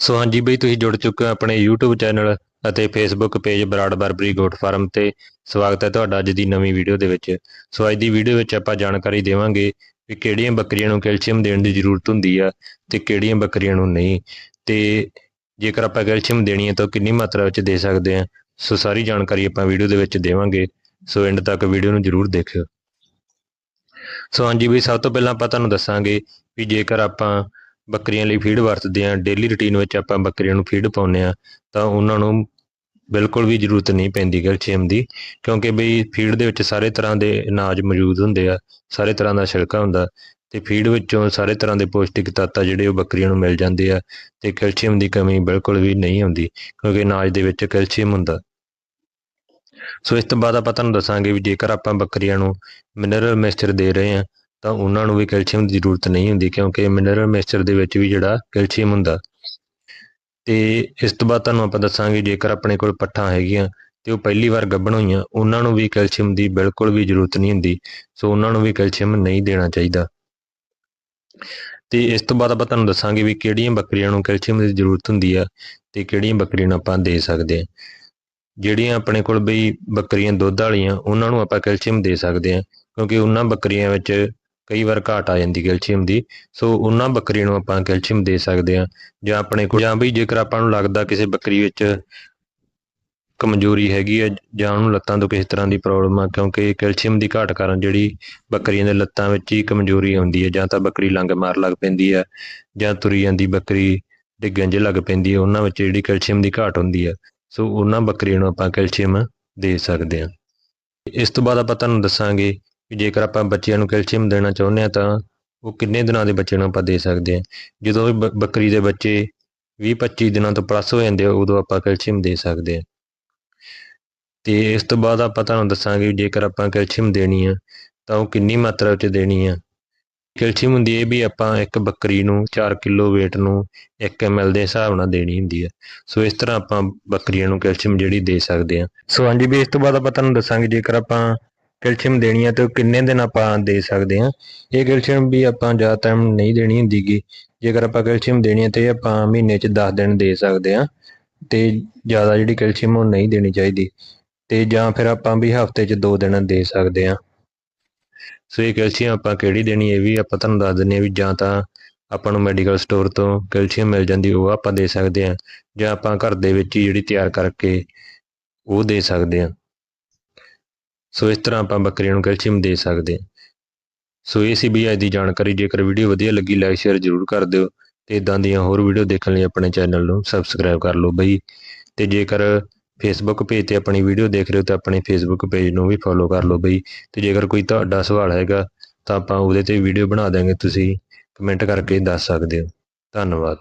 ਸੋ ਹਾਂਜੀ ਬਈ, ਤੁਸੀਂ ਜੁੜ ਚੁੱਕੇ ਹੋ ਆਪਣੇ YouTube ਚੈਨਲ ਅਤੇ Facebook page Brar Barbari goat farm ਤੇ। ਸਵਾਗਤ ਹੈ ਤੁਹਾਡਾ ਅੱਜ ਦੀ ਨਵੀਂ ਵੀਡੀਓ ਦੇ ਵਿੱਚ। ਸੋ ਅੱਜ ਦੀ ਵੀਡੀਓ ਵਿੱਚ ਆਪਾਂ ਜਾਣਕਾਰੀ ਦੇਵਾਂਗੇ ਵੀ ਕਿਹੜੀਆਂ ਬੱਕਰੀਆਂ ਨੂੰ ਕੈਲਸ਼ੀਅਮ ਦੇਣ ਦੀ ਜ਼ਰੂਰਤ ਹੁੰਦੀ ਆ ਤੇ ਕਿਹੜੀਆਂ ਬੱਕਰੀਆਂ ਨੂੰ ਨਹੀਂ। ਤੇ ਜੇਕਰ ਆਪਾਂ ਕੈਲਸ਼ੀਅਮ ਦੇਣੀ ਹੈ ਤਾਂ ਕਿੰਨੀ ਮਾਤਰਾ ਵਿੱਚ ਦੇ ਸਕਦੇ ਹਾਂ? ਸੋ ਸਾਰੀ ਜਾਣਕਾਰੀ ਆਪਾਂ ਵੀਡੀਓ ਦੇ ਵਿੱਚ ਦੇਵਾਂਗੇ। ਸੋ ਐਂਡ ਤੱਕ ਵੀਡੀਓ ਨੂੰ ਜ਼ਰੂਰ ਦੇਖਿਓ। ਸੋ ਹਾਂਜੀ ਵੀ ਸਭ ਤੋਂ ਪਹਿਲਾਂ ਆਪਾਂ ਤੁਹਾਨੂੰ ਦੱਸਾਂਗੇ ਵੀ ਜੇਕਰ ਆਪਾਂ ਬੱਕਰੀਆਂ ਲਈ ਫੀਡ ਵਰਤਦੇ ਹਾਂ ਡੇਲੀ ਰੁਟੀਨ ਵਿੱਚ ਆਪਾਂ ਬੱਕਰੀਆਂ ਨੂੰ ਫੀਡ ਪਾਉਂਦੇ ਆ ਤਾਂ ਉਹਨਾਂ ਨੂੰ ਬਿਲਕੁਲ ਵੀ ਜ਼ਰੂਰਤ ਨਹੀਂ ਪੈਂਦੀ ਕੈਲਸ਼ੀਅਮ ਦੀ, ਕਿਉਂਕਿ ਬਈ ਫੀਡ ਦੇ ਵਿੱਚ ਸਾਰੇ ਤਰ੍ਹਾਂ ਦੇ ਅਨਾਜ ਮੌਜੂਦ ਹੁੰਦੇ ਆ, ਸਾਰੇ ਤਰ੍ਹਾਂ ਦਾ ਛਿਲਕਾ ਹੁੰਦਾ, ਤੇ ਫੀਡ ਵਿੱਚੋਂ ਸਾਰੇ ਤਰ੍ਹਾਂ ਦੇ ਪੌਸ਼ਟਿਕ ਤੱਤ ਆ ਜਿਹੜੇ ਉਹ ਬੱਕਰੀਆਂ ਨੂੰ ਮਿਲ ਜਾਂਦੇ ਆ, ਤੇ ਕੈਲਸ਼ੀਅਮ ਦੀ ਕਮੀ ਬਿਲਕੁਲ ਵੀ ਨਹੀਂ ਹੁੰਦੀ ਕਿਉਂਕਿ ਅਨਾਜ ਦੇ ਵਿੱਚ ਕੈਲਸ਼ੀਅਮ ਹੁੰਦਾ। ਸੋ ਇਸ ਤੋਂ ਬਾਅਦ ਆਪਾਂ ਤੁਹਾਨੂੰ ਦੱਸਾਂਗੇ ਵੀ ਜੇਕਰ ਆਪਾਂ ਬੱਕਰੀਆਂ ਨੂੰ ਮਿਨਰਲ ਮਿਕਸਚਰ ਦੇ ਰਹੇ ਹਾਂ ਤਾਂ ਉਹਨਾਂ ਨੂੰ ਵੀ ਕੈਲਸ਼ੀਅਮ ਦੀ ਜ਼ਰੂਰਤ ਨਹੀਂ ਹੁੰਦੀ ਕਿਉਂਕਿ ਮਿਨਰਲ ਮਿਕਸਚਰ ਦੇ ਵਿੱਚ ਵੀ ਜਿਹੜਾ ਕੈਲਸ਼ੀਅਮ ਹੁੰਦਾ। ਤੇ ਇਸ ਤੋਂ ਬਾਅਦ ਤੁਹਾਨੂੰ ਆਪਾਂ ਦੱਸਾਂਗੇ ਜੇਕਰ ਆਪਣੇ ਕੋਲ ਪੱਠਾਂ ਹੈਗੀਆਂ ਤੇ ਉਹ ਪਹਿਲੀ ਵਾਰ ਗੱਭਣ ਹੋਈਆਂ, ਉਹਨਾਂ ਨੂੰ ਵੀ ਕੈਲਸ਼ੀਅਮ ਦੀ ਬਿਲਕੁਲ ਵੀ ਜ਼ਰੂਰਤ ਨਹੀਂ ਹੁੰਦੀ। ਸੋ ਉਹਨਾਂ ਨੂੰ ਵੀ ਕੈਲਸ਼ੀਅਮ ਨਹੀਂ ਦੇਣਾ ਚਾਹੀਦਾ। ਤੇ ਇਸ ਤੋਂ ਬਾਅਦ ਆਪਾਂ ਤੁਹਾਨੂੰ ਦੱਸਾਂਗੇ ਵੀ ਕਿਹੜੀਆਂ ਬੱਕਰੀਆਂ ਨੂੰ ਕੈਲਸ਼ੀਅਮ ਦੀ ਜ਼ਰੂਰਤ ਹੁੰਦੀ ਆ ਤੇ ਕਿਹੜੀਆਂ ਬੱਕਰੀਆਂ ਨੂੰ ਆਪਾਂ ਦੇ ਸਕਦੇ ਹਾਂ ਜਿਹੜੀਆਂ ਆਪਣੇ ਕੋਲ ਬਈ ਬੱਕਰੀਆਂ ਦੁੱਧ ਵਾਲੀਆਂ, ਉਹਨਾਂ ਨੂੰ ਆਪਾਂ ਕੈਲਸ਼ੀਅਮ ਦੇ ਸਕਦੇ ਹਾਂ ਕਿਉਂਕਿ ਉਹਨਾਂ ਬੱਕਰੀਆਂ ਵਿੱਚ ਕਈ ਵਾਰ ਘਾਟ ਆ ਜਾਂਦੀ ਕੈਲਸ਼ੀਅਮ ਦੀ, ਸੋ ਉਹਨਾਂ ਬੱਕਰੀਆਂ ਨੂੰ ਆਪਾਂ ਕੈਲਸ਼ੀਅਮ ਦੇ ਸਕਦੇ ਹਾਂ, ਜਾਂ ਆਪਣੇ ਕੋਲ, ਜਾਂ ਵੀ ਜੇਕਰ ਆਪਾਂ ਨੂੰ ਲੱਗਦਾ ਕਿਸੇ ਬੱਕਰੀ ਵਿੱਚ ਕਮਜ਼ੋਰੀ ਹੈਗੀ ਹੈ, ਜਾਂ ਉਹਨੂੰ ਲੱਤਾਂ ਤੋਂ ਕਿਸੇ ਤਰ੍ਹਾਂ ਦੀ ਪ੍ਰੋਬਲਮ ਆ, ਕਿਉਂਕਿ ਕੈਲਸ਼ੀਅਮ ਦੀ ਘਾਟ ਕਾਰਨ ਜਿਹੜੀ ਬੱਕਰੀਆਂ ਦੇ ਲੱਤਾਂ ਵਿੱਚ ਹੀ ਕਮਜ਼ੋਰੀ ਆਉਂਦੀ ਹੈ, ਜਾਂ ਤਾਂ ਬੱਕਰੀ ਲੰਗ ਮਾਰ ਲੱਗ ਪੈਂਦੀ ਹੈ, ਜਾਂ ਤੁਰੀ ਜਾਂਦੀ ਬੱਕਰੀ ਡਿੱਗਣ 'ਚ ਲੱਗ ਪੈਂਦੀ ਹੈ, ਉਹਨਾਂ ਵਿੱਚ ਜਿਹੜੀ ਕੈਲਸ਼ੀਅਮ ਦੀ ਘਾਟ ਹੁੰਦੀ ਹੈ, ਸੋ ਉਹਨਾਂ ਬੱਕਰੀਆਂ ਨੂੰ ਆਪਾਂ ਕੈਲਸ਼ੀਅਮ ਦੇ ਸਕਦੇ ਹਾਂ। ਇਸ ਤੋਂ ਬਾਅਦ ਆਪਾਂ ਤੁਹਾਨੂੰ ਦੱਸਾਂਗੇ ਜੇਕਰ ਆਪਾਂ ਬੱਚਿਆਂ ਨੂੰ ਕੈਲਸ਼ੀਅਮ ਦੇਣਾ ਚਾਹੁੰਦੇ ਹਾਂ ਤਾਂ ਉਹ ਕਿੰਨੇ ਦਿਨਾਂ ਦੇ ਬੱਚੇ ਨੂੰ ਆਪਾਂ ਦੇ ਸਕਦੇ ਹਾਂ? ਜਦੋਂ ਵੀ ਬੱਕਰੀ ਦੇ ਬੱਚੇ 20-25 ਦਿਨਾਂ ਤੋਂ ਪਲੱਸ ਹੋ ਜਾਂਦੇ ਆ, ਉਦੋਂ ਆਪਾਂ ਕੈਲਸ਼ੀਅਮ ਦੇ ਸਕਦੇ ਹਾਂ। ਤੇ ਇਸ ਤੋਂ ਬਾਅਦ ਆਪਾਂ ਤੁਹਾਨੂੰ ਦੱਸਾਂਗੇ ਜੇਕਰ ਆਪਾਂ ਕੈਲਸ਼ੀਅਮ ਦੇਣੀ ਆ, ਤਾਂ ਉਹ ਕਿੰਨੀ ਮਾਤਰਾ ਵਿੱਚ ਦੇਣੀ ਆ। ਕੈਲਸ਼ੀਅਮ ਹੁੰਦੀ ਹੈ ਵੀ ਆਪਾਂ ਇੱਕ ਬੱਕਰੀ ਨੂੰ 4 ਕਿਲੋ weight ਨੂੰ 1 ml ਦੇ ਹਿਸਾਬ ਨਾਲ ਦੇਣੀ ਹੁੰਦੀ ਹੈ ਸੋ ਇਸ ਤਰ੍ਹਾਂ ਆਪਾਂ ਬੱਕਰੀਆਂ ਨੂੰ ਕੈਲਸ਼ੀਅਮ ਜਿਹੜੀ ਦੇ ਸਕਦੇ ਹਾਂ। ਸੋ ਹਾਂਜੀ ਵੀ ਇਸ ਤੋਂ ਬਾਅਦ ਆਪਾਂ ਤੁਹਾਨੂੰ ਦੱਸਾਂਗੇ ਜੇਕਰ ਆਪਾਂ ਕੈਲਸ਼ੀਅਮ ਦੇਣੀ ਹੈ ਤਾਂ ਉਹ ਕਿੰਨੇ ਦਿਨ ਆਪਾਂ ਦੇ ਸਕਦੇ ਹਾਂ? ਇਹ ਕੈਲਸ਼ੀਅਮ ਵੀ ਆਪਾਂ ਜ਼ਿਆਦਾ ਟਾਈਮ ਨਹੀਂ ਦੇਣੀ ਹੁੰਦੀਗੀ ਜੇਕਰ ਆਪਾਂ ਕੈਲਸ਼ੀਅਮ ਦੇਣੀ ਹੈ ਤੇ ਇਹ ਆਪਾਂ ਮਹੀਨੇ 'ਚ 10 ਦਿਨ ਦੇ ਸਕਦੇ ਹਾਂ ਤੇ ਜ਼ਿਆਦਾ ਜਿਹੜੀ ਕੈਲਸ਼ੀਅਮ ਉਹ ਨਹੀਂ ਦੇਣੀ ਚਾਹੀਦੀ। ਤੇ ਜਾਂ ਫਿਰ ਆਪਾਂ ਵੀ ਹਫ਼ਤੇ 'ਚ 2 ਦਿਨ ਦੇ ਸਕਦੇ ਹਾਂ। ਸੋ ਇਹ ਕੈਲਸ਼ੀਅਮ ਆਪਾਂ ਕਿਹੜੀ ਦੇਣੀ ਇਹ ਵੀ ਆਪਾਂ ਤੁਹਾਨੂੰ ਦੱਸ ਦਿੰਦੇ ਹਾਂ ਵੀ ਜਾਂ ਤਾਂ ਆਪਾਂ ਨੂੰ ਮੈਡੀਕਲ ਸਟੋਰ ਤੋਂ ਕੈਲਸ਼ੀਅਮ ਮਿਲ ਜਾਂਦੀ, ਉਹ ਆਪਾਂ ਦੇ ਸਕਦੇ ਹਾਂ। ਜਾਂ ਆਪਾਂ ਘਰ ਦੇ ਵਿੱਚ ਹੀ ਜਿਹੜੀ ਤਿਆਰ ਕਰਕੇ ਉਹ ਦੇ ਸਕਦੇ ਹਾਂ। ਸੋ ਇਸ ਤਰ੍ਹਾਂ ਆਪਾਂ ਬੱਕਰੀਆਂ ਨੂੰ ਕੈਲਸ਼ੀਅਮ ਦੇ ਸਕਦੇ ਹਾਂ। ਸੋ ਇਹ ਸੀ ਵੀ ਅੱਜ ਦੀ ਜਾਣਕਾਰੀ। ਜੇਕਰ ਵੀਡੀਓ ਵਧੀਆ ਲੱਗੀ ਲਾਈਕ ਸ਼ੇਅਰ ਜ਼ਰੂਰ ਕਰ ਦਿਓ ਤੇ ਇਦਾਂ ਦੀਆਂ ਹੋਰ ਵੀਡੀਓ ਦੇਖਣ ਲਈ ਆਪਣੇ ਚੈਨਲ ਨੂੰ ਸਬਸਕ੍ਰਾਈਬ ਕਰ ਲਓ ਬਈ। ਤੇ ਜੇਕਰ ਫੇਸਬੁੱਕ ਪੇਜ ਤੇ ਆਪਣੀ ਵੀਡੀਓ ਦੇਖ ਰਹੇ ਹੋ, ਤਾਂ ਆਪਣੇ ਫੇਸਬੁੱਕ ਪੇਜ ਨੂੰ ਵੀ ਫੋਲੋ ਕਰ ਲਓ ਬਈ। ਤੇ ਜੇਕਰ ਕੋਈ ਤੁਹਾਡਾ ਸਵਾਲ ਹੈਗਾ, ਤਾਂ ਆਪਾਂ ਉਹਦੇ ਤੇ ਵੀਡੀਓ ਬਣਾ ਦਾਂਗੇ ਤੁਸੀਂ ਕਮੈਂਟ ਕਰਕੇ ਦੱਸ ਸਕਦੇ ਹੋ। ਧੰਨਵਾਦ।